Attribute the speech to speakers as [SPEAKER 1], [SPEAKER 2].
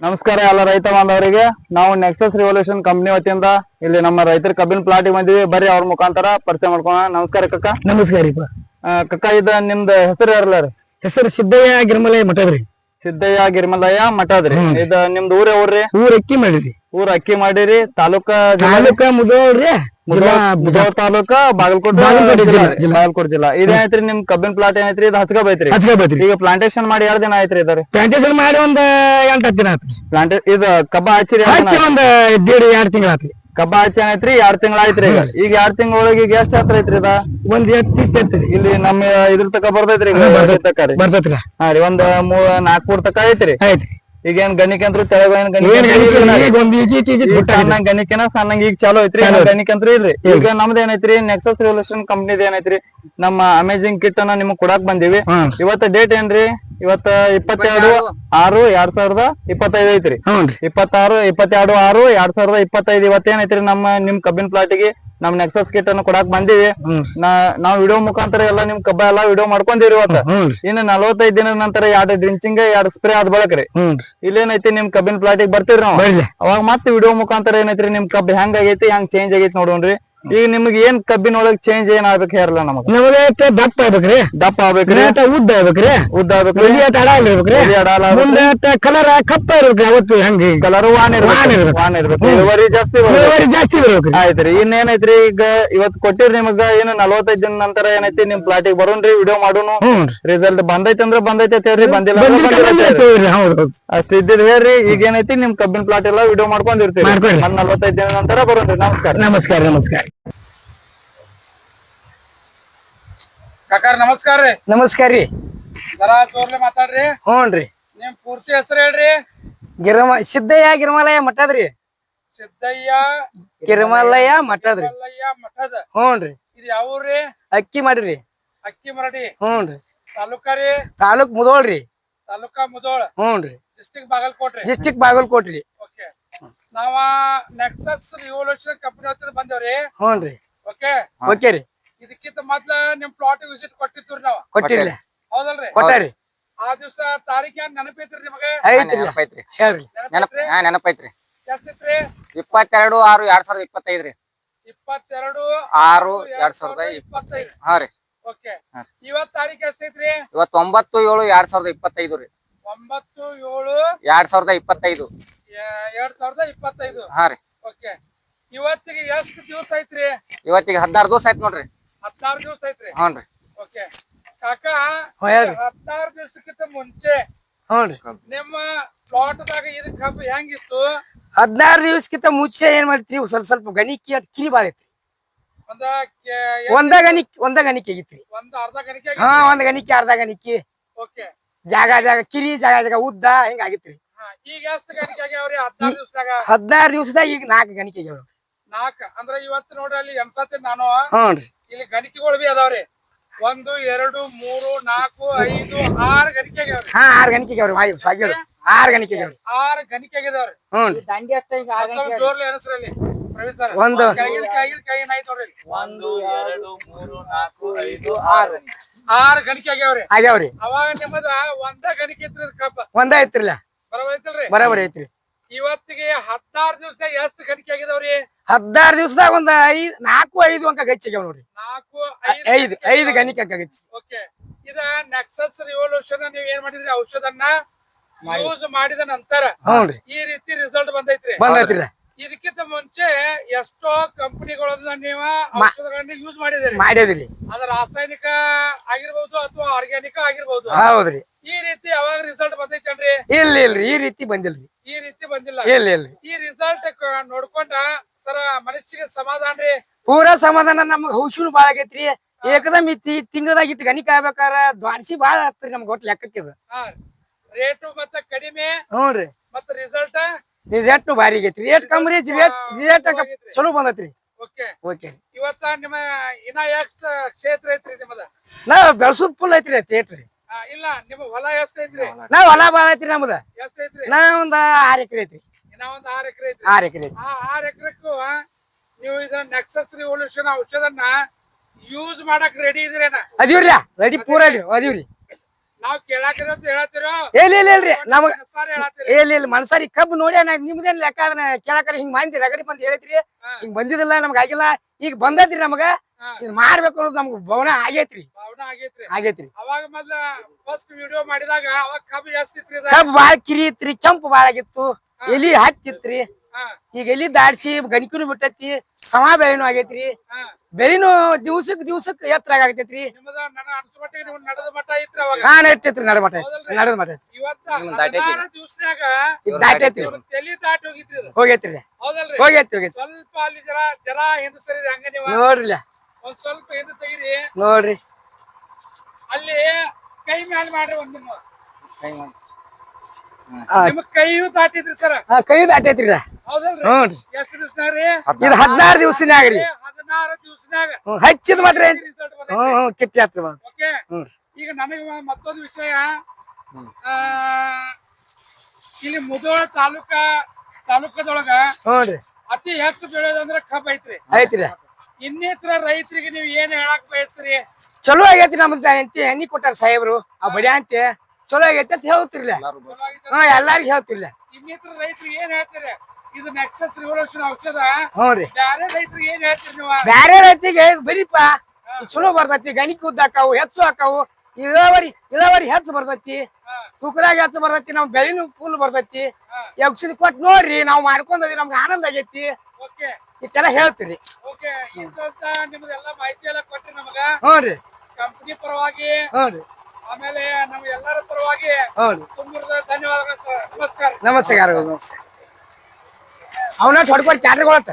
[SPEAKER 1] ನಮಸ್ಕಾರ ಎಲ್ಲ ರೈತ ಬಾಂಧವರಿಗೆ. ನಾವು ನೆಕ್ಸಸ್ ರಿವಲ್ಯೂಷನ್ ಕಂಪನಿ ವತಿಯಿಂದ ಇಲ್ಲಿ ನಮ್ಮ ರೈತರ ಕಬ್ಬಿನ ಪ್ಲಾಟಿಗೆ ಬಂದಿವಿ ಬರೀ ಅವ್ರ ಮುಖಾಂತರ ಪರಿಚಯ ಮಾಡ್ಕೋಣ ನಮಸ್ಕಾರ ಕಕ್ಕ. ನಮಸ್ಕಾರ ಕಕ್ಕ ಇದ ನಿಮ್ದ ಹೆಸರು ಯಾರಲ್ಲ ರೀ?
[SPEAKER 2] ಹೆಸರು ಸಿದ್ದಯ್ಯ ಗಿರ್ಮಲಯ್ಯ ಮಠದ್ರಿ
[SPEAKER 1] ಸಿದ್ದಯ್ಯ ಗಿರಿಮಲಯ್ಯ ಮಠದ್ರಿ ಇದ ನಿಮ್ದು ಊರೇ ಊರ್ರಿ
[SPEAKER 2] ಊರ್ ಅಕ್ಕಿ ಮಾಡಿರಿ
[SPEAKER 1] ಊರ್ ಅಕ್ಕಿ ಮಾಡಿರಿ ತಾಲೂಕಾ
[SPEAKER 2] ತಾಲೂಕ ಮುದೋಳ್ರಿ ಜಿಲ್ಲಾ
[SPEAKER 1] ಮುಧೋಳ ತಾಲೂಕ ಬಾಗಲಕೋಟೆ
[SPEAKER 2] ಬಾಗಲಕೋಟೆ
[SPEAKER 1] ಜಿಲ್ಲಾ ಇದೇನೈತ್ರಿ ನಿಮ್ ಕಬ್ಬಿನ ಪ್ಲಾಟ್ ಏನೈತ್ರಿ ಇದು ಹಚ್ಕ ಬೈತ್ರಿ. ಈಗ ಪ್ಲಾಂಟೇಶನ್ ಮಾಡಿ ಎರಡ್ ದಿನ ಆಯ್ತ್ರಿ ಇದಾರೆ
[SPEAKER 2] ಪ್ಲಾಂಟೇಶನ್ ಮಾಡಿ ಒಂದ್ ಎಂಟ್ ದಿನ ಆತ್ರಿ.
[SPEAKER 1] ಪ್ಲಾಂಟೇ ಇದು ಕಬ್ಬ ಹಚ್ಚಿರಿ
[SPEAKER 2] ಹಚ್ಚಿ ಒಂದ್ ದೇಡ್ ಎರಡ್ ತಿಂಗಳ ಆತ್ರಿ.
[SPEAKER 1] ಕಬ್ಬ ಹಚ್ಚಿ ಏನೈತ್ರಿ ಎರಡ್ ತಿಂಗಳ ಆಯ್ತ್ರಿ ಈಗ. ಈಗ ಎರಡ್ ತಿಂಗಳ ಒಳಗೆ ಈಗ ಎಷ್ಟ್ ಹತ್ರ ಐತ್ರಿ ಇದ?
[SPEAKER 2] ಒಂದ್ ಎತ್ತಿ
[SPEAKER 1] ಇಲ್ಲಿ ನಮ್ಮ ಇದ್ರ ತಕ ಬರ್ತೈತ್ರಿ
[SPEAKER 2] ಬರ್ತೈತ್ರಿ
[SPEAKER 1] ಹಾ ರೀ. ಒಂದ್ ಮೂ ನಾಲ್ಕ್ ಫೂಟ್ ತಕ ಐತ್ರಿ.
[SPEAKER 2] ಆಯ್ತ್ರಿ
[SPEAKER 1] ಈಗ ಏನ್ ಗಣಿಕಂತ್ರು ತೆಳಗ ಏನ್ ಸಣ್ಣ ಗಣಿಕೆನ ಸಣ್ಣಂಗ್ ಈಗ ಚಾಲೋ ಐತ್ರಿ. ಗಣಿಕಂತ್ರು ಇಲ್ರಿ. ಈಗ ನಮ್ದ ಏನೈತ್ರಿ ನೆಕ್ಸಸ್ ರೆವಲ್ಯೂಷನ್ ಕಂಪ್ನಿದ ಏನೈತ್ರಿ ನಮ್ಮ ಅಮೇಜಿಂಗ್ ಕಿಟ್ ಅನ್ನ ನಿಮ್ಗೆ ಕೊಡಾಕ್ ಬಂದಿವಿ. ಇವತ್ತ ಡೇಟ್ ಏನ್ರಿ? ಇವತ್ತ ಇಪ್ಪತ್ತೆರಡು ಆರು ಎರಡ್ ಸಾವಿರದ ಇಪ್ಪತ್ತೈದು ಐತ್ರಿ. ಇಪ್ಪತ್ತಾರು ಇಪ್ಪತ್ತೆರಡು ಆರು ಎರಡ್ ಸಾವಿರದ ಇಪ್ಪತ್ತೈದು. ಇವತ್ತೇನೈತ್ರಿ ನಮ್ಮ ನಿಮ್ ಕಬ್ಬಿನ ಪ್ಲಾಟಿಗೆ ನಮ್ ನೆಕ್ಸಸ್ ಕಿಟ್ ಅನ್ನು ಕೊಡಾಕ್ ಬಂದಿವಿ. ನಾವ್ ವಿಡಿಯೋ ಮುಖಾಂತರ ಎಲ್ಲ ನಿಮ್ ಕಬ್ಬ ಎಲ್ಲಾ ವಿಡಿಯೋ ಮಾಡ್ಕೊಂಡಿರಿ ಇವತ್ತ.
[SPEAKER 2] ಹ್ಞೂನ್ರಿ
[SPEAKER 1] ಇನ್ನು ನಲವತ್ತೈದ್ ದಿನದ ನಂತರ ಎರಡ್ ಡ್ರಿಂಚಿಂಗ್ ಎರಡ್ ಸ್ಪ್ರೇ ಆದ್ ಬಳಕ್ರಿ. ಇಲ್ಲೇನೈತಿ ನಿಮ್ ಕಬ್ಬಿನ ಪ್ಲಾಟಿಗೆ ಬರ್ತೀರಿ ನಾವು? ಅವಾಗ ಮತ್ತೆ ವಿಡಿಯೋ ಮುಖಾಂತರ ಏನೈತ್ರಿ ನಿಮ್ ಕಬ್ಬ ಹೆಂಗ್ ಆಗೈತಿ ಹೆಂಗ್ ಚೇಂಜ್ ಆಗೈತಿ ನೋಡೋಣ್ರಿ. ಈಗ ನಿಮ್ಗೆ ಏನ್ ಕಬ್ಬಿನ ಒಳಗ್ ಚೇಂಜ್ ಏನ್ ಆಗ್ಬೇಕು ಹೇರಲ್ಲ ನಮಗ?
[SPEAKER 2] ನಮಗೆ ದಪ್ಪ ಆಗ್ಬೇಕ್ರಿ.
[SPEAKER 1] ದಪ್ಪ ಆಗ್ಬೇಕ್ರಿ?
[SPEAKER 2] ಉದ್ದ ಆಗ್ಬೇಕ್ರಿ.
[SPEAKER 1] ಉದ್ದ
[SPEAKER 2] ಎಲ್ಲಿ ಅಡಾಲ್ ಇರ್ಬೇಕ್ರಿ.
[SPEAKER 1] ಎಲ್ಲಿ ಅಡಾಲ ಆಗ್ಬೇಕ್ರಿ?
[SPEAKER 2] ಮುಂದೆ ಕಲರ್ ಕಪ್ಪ ಇರ್ಬೇಕ್ರಿ ಅವತ್ತು ಹಂಗೆ.
[SPEAKER 1] ಕಲರ್ ವಾನ್ ಇರ್ಬೇಕು. ವಾನ್ ಇರ್ಬೇಕು. ಇಳುವರಿ ಜಾಸ್ತಿ.
[SPEAKER 2] ಇಳುವರಿ ಜಾಸ್ತಿ ಬರ್ಬೇಕ್ರಿ.
[SPEAKER 1] ಆಯ್ತ್ರಿ. ಇನ್ನೇನೈತ್ರಿ? ಈಗ ಇವತ್ ಕೊಟ್ಟಿರ್ ನಿಮಗ ಏನು ನಲವತ್ತೈದ್ ದಿನ ನಂತರ ಏನೈತಿ? ನಿಮ್ ಪ್ಲಾಟಿಗೆ ಬರೋನ್ರಿ ವಿಡಿಯೋ ಮಾಡೋನು. ರಿಸಲ್ಟ್ ಬಂದೈತಿ ಅಂದ್ರೆ ಬಂದೈತಿ ಹೇಳ್ರಿ. ಬಂದಿಲ್ಲ ಅಷ್ಟ ಇದ್ದಿದ್ ಹೇಳ್ರಿ. ಈಗ ಏನೈತಿ? ನಿಮ್ ಕಬ್ಬಿನ ಪ್ಲಾಟ್ ಎಲ್ಲ ವಿಡಿಯೋ ಮಾಡ್ಕೊಂಡಿರ್ತೀವಿ ನಲವತ್ತೈದ್ ದಿನ ನಂತರ ಬರೋನ್ರಿ ನಮಸ್ಕಾರ.
[SPEAKER 2] ನಮಸ್ಕಾರ ನಮಸ್ಕಾರ.
[SPEAKER 3] ಕಾಕಾರ ನಮಸ್ಕಾರ ರೀ.
[SPEAKER 2] ನಮಸ್ಕಾರ ರೀ.
[SPEAKER 3] ಜರ ಜೋರ್ಲೆ ಮಾತಾಡ್ರಿ.
[SPEAKER 2] ಹ್ಞೂನ್ರಿ
[SPEAKER 3] ನಿಮ್ ಪೂರ್ತಿ ಹೆಸರು ಹೇಳ್ರಿ.
[SPEAKER 2] ಗಿರಮ ಸಿದ್ದಯ್ಯ ಗಿರಮಲಯ ಮಠದ್ರಿ
[SPEAKER 3] ಸಿದ್ದಯ್ಯ
[SPEAKER 2] ಗಿರಮಲಯ ಮಠದ್ರಿ
[SPEAKER 3] ಮಲ್ಲಯ್ಯ ಮಠದ.
[SPEAKER 2] ಹ್ಞೂನ್ರಿ
[SPEAKER 3] ಇದು ಯಾವ ಊರ್ರಿ
[SPEAKER 2] ಅಕ್ಕಿ ಮಾಡಿರಿ
[SPEAKER 3] ಅಕ್ಕಿ ಮರಡಿ.
[SPEAKER 2] ಹ್ಞೂನ್ರಿ
[SPEAKER 3] ತಾಲೂಕ ರೀ?
[SPEAKER 2] ತಾಲೂಕ್ ಮುದೋಳ್ರಿ
[SPEAKER 3] ತಾಲೂಕ ಮುದೋಳ.
[SPEAKER 2] ಹ್ಞೂನ್ರಿ
[SPEAKER 3] ಡಿಸ್ಟಿಕ್ ಬಾಗಲಕೋಟ್ರಿ
[SPEAKER 2] ಡಿಸ್ಟಿಕ್ ಬಾಗಲಕೋಟ್ರಿ
[SPEAKER 3] ಓಕೆ ನಾವ ನೆಕ್ಸಸ್ ರಿವಲ್ಯೂಷನ್ ಕಂಪನಿ ಹತ್ತಿರ ಬಂದೇವ್ರಿ.
[SPEAKER 2] ಹ್ಞೂನ್ರಿ
[SPEAKER 3] ಓಕೆ
[SPEAKER 2] ಓಕೆ ರೀ.
[SPEAKER 3] ಇದಕ್ಕಿಂತ ಮೊದ್ಲ ನಿಮ್ ಪ್ಲಾಟ್ ವಿಸಿಟ್ ಕೊಟ್ಟಿದ್ರು ನಾವ್.
[SPEAKER 2] ಕೊಟ್ಟಿಲ್ಲ.
[SPEAKER 3] ಹೌದಲ್ರಿ?
[SPEAKER 2] ಕೊಟ್ಟಾರಿ
[SPEAKER 3] ಆ ದಿವ್ಸ ತಾರೀಖ್ ಏನ್ ನೆನಪೈತ್ರಿ ನಿಮಗೆ?
[SPEAKER 2] ಐತ್ರಿ.
[SPEAKER 4] ನೆನಪೈತ್ರಿ.
[SPEAKER 2] ಹೇಳ್ರಿ.
[SPEAKER 4] ನೆನಪ
[SPEAKER 3] ನೆನಪೈತ್ರಿ
[SPEAKER 4] ಹಾ ನೆನಪೈತ್ರಿ.
[SPEAKER 3] ಎಷ್ಟಿತ್ರಿ?
[SPEAKER 4] ಇಪ್ಪತ್ತೆರಡು ಆರು ಎರಡ್ ಸಾವಿರದ ಇಪ್ಪತ್ತೈದ್ರಿ.
[SPEAKER 3] ಇಪ್ಪತ್ತೆರಡು
[SPEAKER 4] ಆರು ಎರಡ್ ಸಾವಿರದ
[SPEAKER 3] ಇಪ್ಪತ್ತೈದು.
[SPEAKER 4] ಹಾ ರೀ.
[SPEAKER 3] ಓಕೆ. ಇವತ್ ತಾರೀಖ್ ಎಷ್ಟೈತ್ರಿ?
[SPEAKER 4] ಇವತ್ತು ಒಂಬತ್ತು ಏಳು ಎರಡ್ ಸಾವಿರದ ಇಪ್ಪತ್ತೈದು ರೀ.
[SPEAKER 3] ಒಂಬತ್ತು ಏಳು
[SPEAKER 4] ಎರಡ್ ಸಾವಿರದ ಇಪ್ಪತ್ತೈದು.
[SPEAKER 3] ಎರಡ್ ಸಾವಿರದ ಇಪ್ಪತ್ತೈದು.
[SPEAKER 4] ಹಾ ರೀ.
[SPEAKER 3] ಓಕೆ. ಇವತ್ತಿಗೆ ಎಷ್ಟು ದಿವಸ ಐತ್ರಿ?
[SPEAKER 4] ಇವತ್ತಿಗೆ ಹದಿನಾರು ದಿವಸ ಆಯ್ತು ನೋಡ್ರಿ.
[SPEAKER 3] ಹದಿನಾರು ದಿವಸ ಐತ್ರಿ?
[SPEAKER 4] ಹ್ಞೂ ರೀ.
[SPEAKER 3] ಓಕೆ. ಕಾಕ
[SPEAKER 2] ಹ್ಞೂ ಹೇಳ್ರಿ.
[SPEAKER 3] ಹದಿನಾರು ದಿವಸಕ್ಕಿಂತ ಮುಂಚೆ
[SPEAKER 2] ಹ್ಞೂನ್ರಿ
[SPEAKER 3] ನಿಮ್ಮ ಪ್ಲಾಟ್ದಾಗ ಇದು ಕಬ್ಬು ಹೆಂಗಿತ್ತು?
[SPEAKER 2] ಹದಿನಾರು ದಿವಸಕ್ಕಿಂತ ಮುಂಚೆ ಏನ್ ಮಾಡ್ತೀವಿ ಸ್ವಲ್ಪ ಸ್ವಲ್ಪ ಗಣಿಕೆ ಅದು ಕಿರಿ ಬಾಳ ಐತ್ರಿ.
[SPEAKER 3] ಒಂದ ಕೆ-
[SPEAKER 2] ಒಂದ ಗಣಿಕೆ ಒಂದ ಗಣಿಕೆ ಆಗಿತ್ರಿ.
[SPEAKER 3] ಒಂದ್ ಅರ್ಧ ಗಣಿಕೆ
[SPEAKER 2] ಹಾ ಒಂದ್ ಗಣಿಕೆ ಅರ್ಧ ಗಣಿಕೆ.
[SPEAKER 3] ಓಕೆ.
[SPEAKER 2] ಜಾಗ ಜಾಗ ಕಿರಿ ಜಾಗ ಜಾಗ ಉದ್ದ ಹಿಂಗ ಆಗಿತ್ರಿ.
[SPEAKER 3] ಈಗ ಎಷ್ಟು ಗಣಿಕೆ ಆಗ್ಯಾವ್ರಿ? ಹದಿನಾರು ದಿವಸದಾಗ?
[SPEAKER 2] ಹದಿನಾರು ದಿವಸದಾಗ ಈಗ ನಾಲ್ಕು ಗಣಿಕೆ ಆಗ್ಯಾವ
[SPEAKER 3] ನಾಲ್ಕ. ಅಂದ್ರ ಇವತ್ತು ನೋಡ್ರಿ ಅಲ್ಲಿ ನಾನು.
[SPEAKER 2] ಹ್ಞೂನ್ರಿ
[SPEAKER 3] ಇಲ್ಲಿ ಗಣಿಕೆಗಳು ಬಿ ಅದಾವ್ರಿ. ಒಂದು ಎರಡು ಮೂರು ನಾಲ್ಕು ಐದು ಆರು ಗಣಿಕೆ ಆಗ್ಯಾವ್ರಿ.
[SPEAKER 2] ಹಾ ಆರು ಗಣಿಕೆ ಆಗ್ಯಾವ್ರಿ. ಆರ್ ಗಣಿಕೆ ಆಗ್ಯಾವ್ರಿ.
[SPEAKER 3] ಆರು ಗಣಿಕೆ ಆಗಿದಾವ್ರಿ
[SPEAKER 2] ಹ್ಞೂನ್ರಿ
[SPEAKER 3] ಜೋರ್ಲಿ ಅನಸ್ರಲ್ಲಿ ಪ್ರವೀಣ್ ಸರ್.
[SPEAKER 2] ಒಂದು.
[SPEAKER 3] ಕೆಳಗಿನ ಕೆಳಗಿನ ಕೆಳಗಿನ ಆಯ್ತು ನೋಡ್ರಿ
[SPEAKER 1] ಒಂದು ಎರಡು ಮೂರು ನಾಲ್ಕು ಐದು
[SPEAKER 2] ಆರು.
[SPEAKER 3] ಆರು ಗಣಿಕೆ ಆಗ್ಯಾವ್ರಿ.
[SPEAKER 2] ಆಗ್ಯಾವ್ರಿ.
[SPEAKER 3] ಅವಾಗ ನಿಮ್ಮದ ಒಂದ ಗಣಿಕೆ ಇತ್ರಿ ಕಬ್ಬ
[SPEAKER 2] ಒಂದ ಐತ್ರಿಲ್ಲ.
[SPEAKER 3] ಬರಬೈತಲ್ರಿ
[SPEAKER 2] ಬರಾಬರಿ ಐತ್ರಿ.
[SPEAKER 3] ಇವತ್ತಿಗೆ ಹದಿನಾರು ದಿವಸ ಎಷ್ಟು ಗಣಿಕೆ ಆಗಿದಾವ್ರಿ
[SPEAKER 2] ಹದಿನಾರು ದಿವಸದಾಗ ಒಂದ್ ಐದ್ ನಾಲ್ಕು ಐದು ಅಂಕ ಗಚ್ಚಿ ಆಗ್ಯಾವ ನೋಡ್ರಿ.
[SPEAKER 3] ನಾಲ್ಕು
[SPEAKER 2] ಐದು ಐದು ಗಣಿಕೆ ಅಂಕ ಗಚ್ಚಿ.
[SPEAKER 3] ಓಕೆ. ಇದ ನೆಕ್ಸಸ್ ರಿವಲ್ಯೂಷನ್ ನೀವ್ ಏನ್ ಮಾಡಿದ್ರಿ? ಔಷಧನ್ನ ಯೂಸ್ ಮಾಡಿದ ನಂತರ ಈ ರೀತಿ ರಿಸಲ್ಟ್ ಬಂದೈತ್ರಿ.
[SPEAKER 2] ಬಂದೈತ್ರಿಲ್ಲ.
[SPEAKER 3] ಇದಕ್ಕಿಂತ ಮುಂಚೆ ಎಷ್ಟೋ ಕಂಪನಿಗಳನ್ನ ನೀವು ಔಷಧಗಳನ್ನ ಯೂಸ್ ಮಾಡಿದಿರಿ
[SPEAKER 2] ಮಾಡಿದ್ರಿ
[SPEAKER 3] ಅದ ರಾಸಾಯನಿಕ ಆಗಿರ್ಬೋದು ಅಥವಾ ಆರ್ಗ್ಯಾನಿಕ್ ಆಗಿರ್ಬೋದು.
[SPEAKER 2] ಹೌದ್ರಿ.
[SPEAKER 3] ಈ ರೀತಿ ಯಾವಾಗ ರಿಸಲ್ಟ್ ಬಂದೈತೇನ್ರಿ
[SPEAKER 2] ಇಲ್ಲ ಇಲ್ರಿ ಈ ರೀತಿ ಬಂದಿಲ್ರಿ
[SPEAKER 3] ಈ ರೀತಿ ಬಂದಿಲ್ಲ.
[SPEAKER 2] ಇಲ್ಲ ಇಲ್ರಿ
[SPEAKER 3] ಈ ರಿಸಲ್ಟ್ ನೋಡ್ಕೊಂಡ ಸರ ಮನಸ್ಸಿಗೆ ಸಮಾಧಾನ ರೀ.
[SPEAKER 2] ಪೂರಾ ಸಮಾಧಾನ ನಮ್ಗೆ ಔಷಧ ಬಾಳ ಆಗೈತ್ರಿ. ಏಕದಮ್ ಇತ್ತಿ ತಿಂಗಳದಾಗ ಇಟ್ಟು ಗಣಿ ಆಗ್ಬೇಕಾರ ದ್ವಾಡ್ಸಿ ಬಾಳ ಹತ್ರಿ ನಮ್ಗೆ ಒಟ್ಟು ಲೆಕ್ಕಕ್ಕೆ ಇದು.
[SPEAKER 3] ರೇಟು ಮತ್ತ ಕಡಿಮೆ
[SPEAKER 2] ಹ್ಞೂನ್ರಿ
[SPEAKER 3] ಮತ್ತ ರಿಸಲ್ಟ್
[SPEAKER 2] ರಿಸಲ್ಟ್ ಭಾರಿ ಐತ್ರಿ ರೇಟ್ ಕಮ್ಮಿ ರೀ ರೇಟ್ ರಿಸಲ್ಟ್ ಚಲೋ ಬಂದೈತ್ರಿ.
[SPEAKER 3] ಓಕೆ.
[SPEAKER 2] ಓಕೆ.
[SPEAKER 3] ಇವತ್ತ ನಿಮ್ಮ ಇನ್ನ ಎಷ್ಟ್ ಕ್ಷೇತ್ರ ಐತ್ರಿ ನಿಮ್ಮದ?
[SPEAKER 2] ನಾ ಬೆಳ್ಸುದ್ ಫುಲ್ ಐತ್ರಿ
[SPEAKER 3] ಥಿಯೇಟ್ರಿ ಇಲ್ಲ ನಿಮ್ಮ ಹೊಲ ಎಷ್ಟ್ ಐತ್ರಿ?
[SPEAKER 2] ನಾ ಹೊಲ ಬಾಳ ಐತ್ರಿ ನಮ್ದ.
[SPEAKER 3] ಎಷ್ಟ ಐತ್ರಿ?
[SPEAKER 2] ನಾ ಒಂದ ಆರ್ ಎಕರೆ ಐತ್ರಿ.
[SPEAKER 3] ಇನ್ನ ಒಂದ್ ಆರ್ ಎಕರೆ ಐತ್ರಿ?
[SPEAKER 2] ಆರ್ ಎಕರೆ
[SPEAKER 3] ಆ ಆರ್ ಎಕರೆಕ್ಕೂ ನೀವು ಇದನ್ನ ನೆಕ್ಸಸ್ ರಿವಲ್ಯೂಷನ್ ಔಷಧನ್ನ ಯೂಸ್ ಮಾಡಕ್ ರೆಡಿ ಇದ್ರೇನ?
[SPEAKER 2] ಅದೀವ್ರಿ ರೆಡಿ ಪೂರ ಅದೀವ್ರಿ.
[SPEAKER 3] ಹೇಳತ್ತೀರೋ?
[SPEAKER 2] ಇಲ್ಲ ಇಲ್ರಿ. ನಮಗ
[SPEAKER 3] ಹೇಳತ್ತೀರಿ.
[SPEAKER 2] ಇಲ್ಲ ಇಲ್ಲ ಮನ್ಸಾರಿ ಕಬ್ಬು ನೋಡಿ ನಾ ನಿಮ್ದೇನ್ ಲೆಕ್ಕ ಅದನ್ನ ಕೇಳಾಕರ ಹಿಂಗ್ ಮಾಡಿದ್ರಿ ರಗಡಿ ಬಂದ್
[SPEAKER 3] ಹೇಳೈತ್ರಿ.
[SPEAKER 2] ಹಿಂಗ್ ಬಂದಿದಿಲ್ಲ ನಮ್ಗ ಆಗಿಲ್ಲ. ಈಗ ಬಂದದ್ರಿ ನಮಗ. ಇದ್ ಮಾಡ್ಬೇಕು ಅನ್ನೋದು ನಮ್ಗ ಭವನ ಆಗೇತ್ರಿ.
[SPEAKER 3] ಆಗೈತ್ರಿ. ಅವಾಗ ಮೊದ್ಲ ಫಸ್ಟ್ ವಿಡಿಯೋ ಮಾಡಿದಾಗ ಅವಾಗ ಕಬ್ಬು ಜಾಸ್ತಿ.
[SPEAKER 2] ಕಬ್ಬು ಬಾಳ ಕಿರಿ ಇತ್ರಿ ಕೆಂಪು ಬಾಳ ಆಗಿತ್ತು. ಎಲಿ ಹತ್ತಿತ್ರಿ. ಈಗ ಎಲ್ಲಿ ದಾಡ್ಸಿ ಗಣಿಕನು ಬಿಟ್ಟೈತಿ ಸಮ ಬೆಳೆನೂ ಆಗೈತ್ರಿ. ಬೆಳಿನೂ ದಿವ್ಸಕ್ ದಿವ್ಸಕ್ ಎತ್ತರ ಆಗತೈತ್ರಿ. ಹಾ ನಡೀತೈತ್ರಿ ನಡಮಟ ನಡದ ಮಟ
[SPEAKER 4] ದಾಟೈತಿ.
[SPEAKER 3] ಹೋಗಿತ್ರಿ ಇದು.
[SPEAKER 2] ಹೋಗೈತ್ರಿ.
[SPEAKER 3] ಹೌದಲ್ರಿ?
[SPEAKER 2] ಹೋಗೈತಿ ಹೋಗೈತಿ
[SPEAKER 3] ಸ್ವಲ್ಪ ಅಲ್ಲಿ ಜರ ಜರ ಹಿಂದ್ ಸರಿ ಹಂಗ ನೀವ.
[SPEAKER 2] ನೋಡ್ರಿ.
[SPEAKER 3] ಒಂದ್ ಸ್ವಲ್ಪ
[SPEAKER 2] ನೋಡ್ರಿ.
[SPEAKER 3] ಅಲ್ಲಿ ಕೈ ಮ್ಯಾಲ ಮಾಡ್ರಿ ಒಂದ್ ಕೈ ಕೈಯು ದಾಟಿದ್ರಿ ಸರ್.
[SPEAKER 2] ಕೈ ದಾಟೈತ್ರಿ ಇದ. ಹದಿನಾರು ದಿವಸನ್ಯಾಗ ರೀ. ಹಚ್ಚಿದ ಮಾತ್ರ ಕಿಟ್ಟಿ
[SPEAKER 3] ಓಕೆ? ಈಗ ನನಗೆ ಮತ್ತೊಂದು ವಿಷಯ. ಇಲ್ಲಿ ಮುದೋಳ ತಾಲೂಕ ತಾಲೂಕದೊಳಗ ಅತಿ ಹೆಚ್ಚು ಬೆಳೆಯೋದಂದ್ರ ಕಬ್ ಐತ್ರಿ.
[SPEAKER 2] ಐತ್ರಿ.
[SPEAKER 3] ಇನ್ನಿತರ ರೈತರಿಗೆ ನೀವು ಏನ್ ಹೇಳಕ್ ಬಯಸ್ರಿ?
[SPEAKER 2] ಚಲೋ ಆಗೈತಿ ನಮ್ದು ಎಂತಿ ಎಣ್ಣಿ ಕೊಟ್ಟಾರ ಸಾಹೇಬ್ರು ಆ ಬಡಿ ಅಂತೆ ಚಲೋ ಆಗೈತಿ ಅಂತ ಹೇಳ್ತಿರ್ಲ. ಹಾ ಎಲ್ಲಾರಿಗೂ ಹೇಳ್ತಿರ್ಲ.
[SPEAKER 3] ಇನ್ನಿತರ ರೈತರಿಗೆ ಏನ್ ಹೇಳ್ತೀರಿ? ಇದು ನೆಕ್ಸಸ್ ರಿವಲ್ಯೂಷನ್ ಔಷಧ
[SPEAKER 2] ಹ್ಞೂ ರೀ
[SPEAKER 3] ಬ್ಯಾರೆ ರೈತರಿಗೆ ಏನ್ ಹೇಳ್ತೀರಿ ನೀವು?
[SPEAKER 2] ಬ್ಯಾರೆ ರೈತಿಗೆ ಬರೀಪ? ಚಲೋ ಬರ್ತೈತಿ ಗಣಿಕ ಉದ್ದ ಹಾಕಾವು ಹೆಚ್ಚು ಹಾಕಾವು ಇಳುವರಿ ಇಳುವರಿ ಹೆಚ್ಚು ಬರ್ತೈತಿ. ತೂಕದಾಗ ಹೆಚ್ಚು ಬರ್ತೈತಿ ನಮ್ ಬೆಲೆನು ಫುಲ್ ಬರ್ತೈತಿ.
[SPEAKER 3] ಯಕ್ಷಿ
[SPEAKER 2] ಔಷಧಿ ಕೊಟ್ಟು ನೋಡ್ರಿ ನಾವು ಮಾಡ್ಕೊಂಡ್ರಿ ನಮ್ಗೆ ಆನಂದ ಆಗೈತಿ.
[SPEAKER 3] ಓಕೆ.
[SPEAKER 2] ಇಷ್ಟೆಲ್ಲ ಹೇಳ್ತೀರಿ.
[SPEAKER 3] ಓಕೆ ಇಂತ ನಿಮ್ದೆಲ್ಲ ಮಾಹಿತಿ ಎಲ್ಲ ಕೊಟ್ರಿ ನಮಗ.
[SPEAKER 2] ಹ್ಞೂ ರೀ
[SPEAKER 3] ಕಂಪನಿ ಪರವಾಗಿ.
[SPEAKER 2] ಹ್ಞೂ
[SPEAKER 3] ಆಮೇಲೆ ನಮ್ಮ ಎಲ್ಲರ ಪರವಾಗಿ
[SPEAKER 2] ಹ್ಞೂ ರೀ
[SPEAKER 3] ತುಂಬ ಧನ್ಯವಾದಗಳು ಸರ್. ನಮಸ್ಕಾರ.
[SPEAKER 2] ನಮಸ್ಕಾರ ನಮಸ್ಕಾರ. ಅವನ ಹೊಡ್ಕೊಂಡು ಕ್ಯಾಟ್ರಿಗೊಳತ್ತ